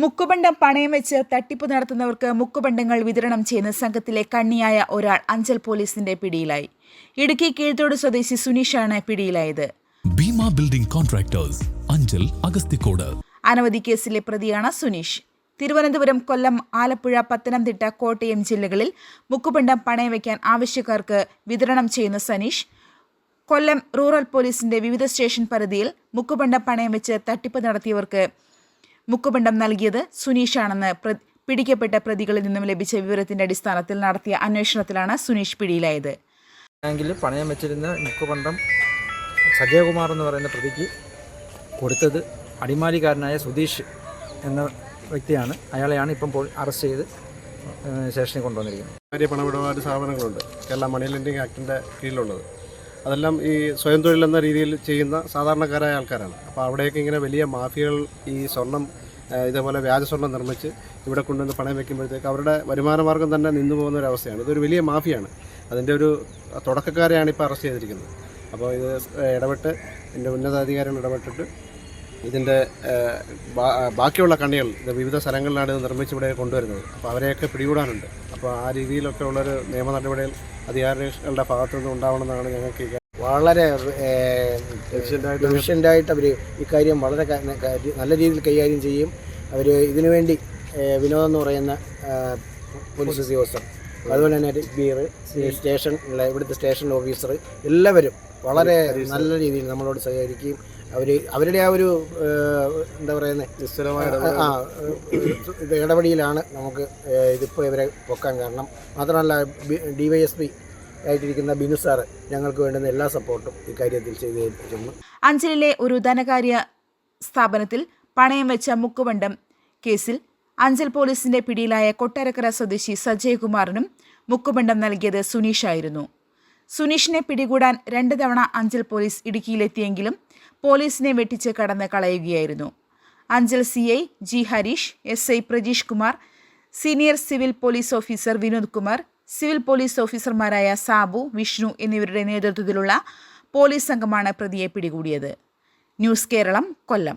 മുക്കുബണ്ടം പണയം വെച്ച് തട്ടിപ്പ് നടത്തുന്നവർക്ക് മുക്കുബണ്ടങ്ങൾ വിതരണം ചെയ്യുന്ന സംഘത്തിലെ കണ്ണിയായ ഒരാൾ അഞ്ചൽ പോലീസിന്റെ പിടിയിലായി. ഇടുക്കി കീഴ്ത്തോട് സ്വദേശി സുനീഷാണ് പിടിയിലായത്. Bheema building contractors Anchal Agasthikode. അനവധി കേസിലെ പ്രതിയാണ് സുനീഷ്. തിരുവനന്തപുരം കൊല്ലം ആലപ്പുഴ പത്തനംതിട്ട കോട്ടയം ജില്ലകളിൽ മുക്കുപണ്ടം പണയം വയ്ക്കാൻ ആവശ്യക്കാർക്ക് വിതരണം ചെയ്യുന്ന സനീഷ് കൊല്ലം റൂറൽ പോലീസിന്റെ വിവിധ സ്റ്റേഷൻ പരിധിയിൽ മുക്കുപണ്ടം പണയം വെച്ച് തട്ടിപ്പ് നടത്തിയവർക്ക് മുക്കുബണ്ടം നൽകിയത് സുനീഷാണെന്ന് പിടിക്കപ്പെട്ട പ്രതികളിൽ നിന്നും ലഭിച്ച വിവരത്തിന്റെ അടിസ്ഥാനത്തിൽ നടത്തിയ അന്വേഷണത്തിലാണ് സുനീഷ് പിടിയിലായത്. ബാങ്കിൽ പണയം വെച്ചിരുന്ന മുക്കുപണ്ടം സജയകുമാർ എന്ന് പറയുന്ന പ്രതിക്ക് കൊടുത്തത് അടിമാലിക്കാരനായ സുധീഷ് എന്ന വ്യക്തിയാണ്. അയാളെയാണ് ഇപ്പം പോയി അറസ്റ്റ് ചെയ്ത് സ്റ്റേഷനിൽ കൊണ്ടുവന്നിരിക്കുന്നത്. വലിയ പണമിടപാട് സ്ഥാപനങ്ങളുണ്ട്. കേരള മണി ലെൻഡിങ് ആക്ടിന്റെ കീഴിലുള്ളത്. അതെല്ലാം ഈ സ്വയം എന്ന രീതിയിൽ ചെയ്യുന്ന സാധാരണക്കാരായ ആൾക്കാരാണ്. അപ്പോൾ അവിടെയൊക്കെ ഇങ്ങനെ വലിയ മാഫിയകൾ ഈ സ്വർണം ഇതേപോലെ വ്യാജ സ്വർണം നിർമ്മിച്ച് ഇവിടെ കൊണ്ടുവന്ന് പണയം വയ്ക്കുമ്പോഴത്തേക്ക് അവരുടെ വരുമാനമാർഗം തന്നെ നിന്നു പോകുന്ന ഒരു അവസ്ഥയാണ്. ഇതൊരു വലിയ മാഫിയാണ്. അതിന്റെ ഒരു തുടക്കക്കാരെയാണ് ഇപ്പോൾ അറസ്റ്റ് ചെയ്തിരിക്കുന്നത്. അപ്പോൾ ഇത് ഇടപെട്ട് എന്റെ ഉന്നതാധികാരികൾ ഇടപെട്ടിട്ട് ഇതിന്റെ ബാക്കിയുള്ള കണ്ണികൾ ഇത് വിവിധ സ്ഥലങ്ങളിലാണ് ഇത് നിർമ്മിച്ച് ഇവിടെ കൊണ്ടുവരുന്നത്. അപ്പോൾ അവരെയൊക്കെ പിടികൂടാനുണ്ട്. അപ്പോൾ ആ രീതിയിലൊക്കെ ഉള്ളൊരു നിയമ നടപടികൾ അധികാരികളുടെ ഭാഗത്തു നിന്ന് ഉണ്ടാവണമെന്നാണ് ഞങ്ങൾക്ക് വളരെ എഫിഷ്യന്റായിട്ട് അവർ ഇക്കാര്യം വളരെ നല്ല രീതിയിൽ കൈകാര്യം ചെയ്യും. അവർ ഇതിനുവേണ്ടി വിനോദം എന്ന് പറയുന്ന പോലീസ് ഉദ്യോഗസ്ഥർ. അതുപോലെ തന്നെ ബീർ സ്റ്റേഷൻ ഉള്ള ഇവിടുത്തെ സ്റ്റേഷൻ ഓഫീസർ എല്ലാവരും വളരെ നല്ല രീതിയിൽ നമ്മളോട് സഹകരിക്കുകയും അവർ അവരുടെ ആ ഒരു എന്താ പറയുന്നത് നിശ്ചലമായ ആ ഇടപെടിയിലാണ് നമുക്ക് ഇതിപ്പോൾ ഇവരെ പൊക്കാൻ കാരണം. മാത്രമല്ല ഡി വൈ എസ് പി ആയിട്ടിരിക്കുന്ന ബിനു സാറ് ഞങ്ങൾക്ക് വേണ്ടുന്ന എല്ലാ സപ്പോർട്ടും ഇക്കാര്യത്തിൽ ചെയ്തു തരുന്നു അഞ്ചലിലെ ഒരു ധനകാര്യ സ്ഥാപനത്തിൽ പണയം വെച്ച മുക്കുവണ്ടം കേസിൽ അഞ്ചൽ പോലീസിന്റെ പിടിയിലായ കൊട്ടാരക്കര സ്വദേശി സജയകുമാറിനും കുമാറിനും മുക്കുബണ്ടം നൽകിയത് സുനീഷായിരുന്നു. സുനീഷിനെ പിടികൂടാൻ രണ്ട് തവണ അഞ്ചൽ പോലീസ് ഇടുക്കിയിലെത്തിയെങ്കിലും പോലീസിനെ വെട്ടിച്ച് കടന്ന് കളയുകയായിരുന്നു. Anchal C I G Harish S I Prajeesh Kumar senior civil police officer Vinod Kumar civil police ഓഫീസർമാരായ സാബു വിഷ്ണു എന്നിവരുടെ നേതൃത്വത്തിലുള്ള പോലീസ് സംഘമാണ് പ്രതിയെ പിടികൂടിയത്. ന്യൂസ് കേരളം കൊല്ലം.